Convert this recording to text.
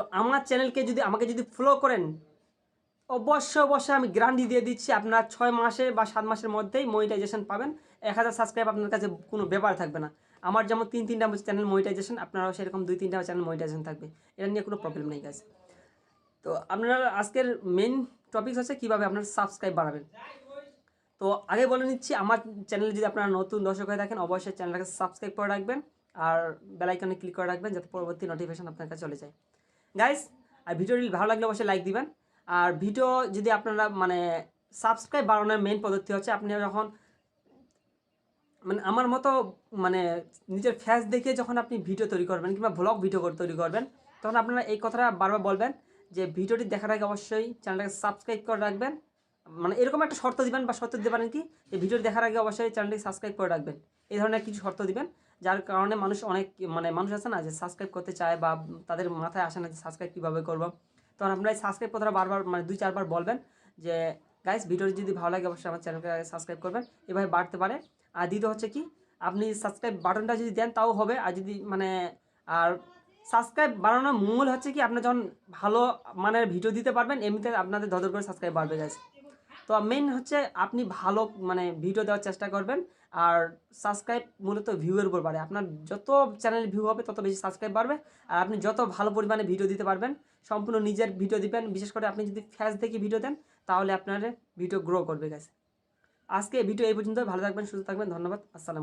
তো আমার চ্যানেলকে যদি আমাকে যদি ফলো করেন, অবশ্যই অবশ্যই আমি গ্যারান্টি দিয়ে দিচ্ছি আপনার ছয় মাসে বা সাত মাসের মধ্যেই মনিটাইজেশন পাবেন। এক হাজার সাবস্ক্রাইব আপনার কাছে কোনো ব্যাপার থাকবে না। আমার যেমন তিন তিনটা চ্যানেল মনিটাইজেশন আপনারাও সেরকম দুই তিনটা চ্যানেল মনিটাইজেশন থাকবে। এটা নিয়ে কোনো প্রবলেম নেই গাছ তো আপনারা আজকের মেন টপিক হচ্ছে কীভাবে আপনার সাবস্ক্রাইব বাড়াবেন। তো আগে বলে নিচ্ছি, আমার চ্যানেলে যদি আপনারা নতুন দর্শক হয়ে থাকেন, অবশ্যই চ্যানেলটাকে সাবস্ক্রাইব করে রাখবেন আর বেলাইকনে ক্লিক করে রাখবেন যাতে পরবর্তী নোটিফিকেশন আপনার কাছে চলে যায়। গাইস আর ভিডিওটি ভালো লাগলে অবশ্যই লাইক দিবেন। আর ভিডিও যদি আপনারা মানে সাবস্ক্রাইব বাড়ানোর মেন পদ্ধতি হচ্ছে আপনি যখন মানে আমার মতো মানে নিজের ফ্যাস দেখে যখন আপনি ভিডিও তৈরি করবেন কিংবা ব্লগ ভিডিও তৈরি করবেন, তখন আপনারা এই কথাটা বারবার বলবেন যে ভিডিওটি দেখার আগে অবশ্যই চ্যানেলটাকে সাবস্ক্রাইব করে রাখবেন। মানে এরকম একটা শর্ত দিবেন বা শর্ত দিতে পারেন কি, যে ভিডিও দেখার আগে অবশ্যই চ্যানেলটি সাবস্ক্রাইব করে রাখবেন। এই ধরনের কিছু শর্ত দিবেন। যার কারণে মানুষ অনেক মানে মানুষ আছে না যে সাবস্ক্রাইব করতে চায় বা তাদের মাথায় আসে না যে সাবস্ক্রাইব কীভাবে করব। তখন আপনারা সাবস্ক্রাইব কথাটা বারবার মানে দুই, চারবার বলবেন যে গাইস ভিডিওটি যদি ভালো লাগে, অবশ্যই আমার চ্যানেলকে সাবস্ক্রাইব করবেন। এভাবে বাড়তে পারে। আর দ্বিতীয় হচ্ছে কি, আপনি সাবস্ক্রাইব বাটনটা যদি দেন, তাও হবে। আর যদি মানে আর সাবস্ক্রাইব বাড়ানোর মূল হচ্ছে কি, আপনি যখন ভালো মানের ভিডিও দিতে পারবেন, এমনিতে আপনাদের ধর করে সাবস্ক্রাইব বাড়বে গাইস তো মেন হচ্ছে আপনি ভালো মানে ভিডিও দেওয়ার চেষ্টা করবেন। আর সাবস্ক্রাইব মূলত ভিউয়ের উপর বাড়ে। আপনার যত চ্যানেল ভিউ হবে, তত বেশি সাবস্ক্রাইব বাড়বে। আর আপনি যত ভালো পরিমাণে ভিডিও দিতে পারবেন, সম্পূর্ণ নিজের ভিডিও দিবেন। বিশেষ করে আপনি যদি ফ্যাস দেখে ভিডিও দেন, তাহলে আপনার ভিডিও গ্রো করবে গেছে আজকে ভিডিও এই পর্যন্ত ভালো থাকবেন, সুস্থ থাকবেন। ধন্যবাদ। আসসালাম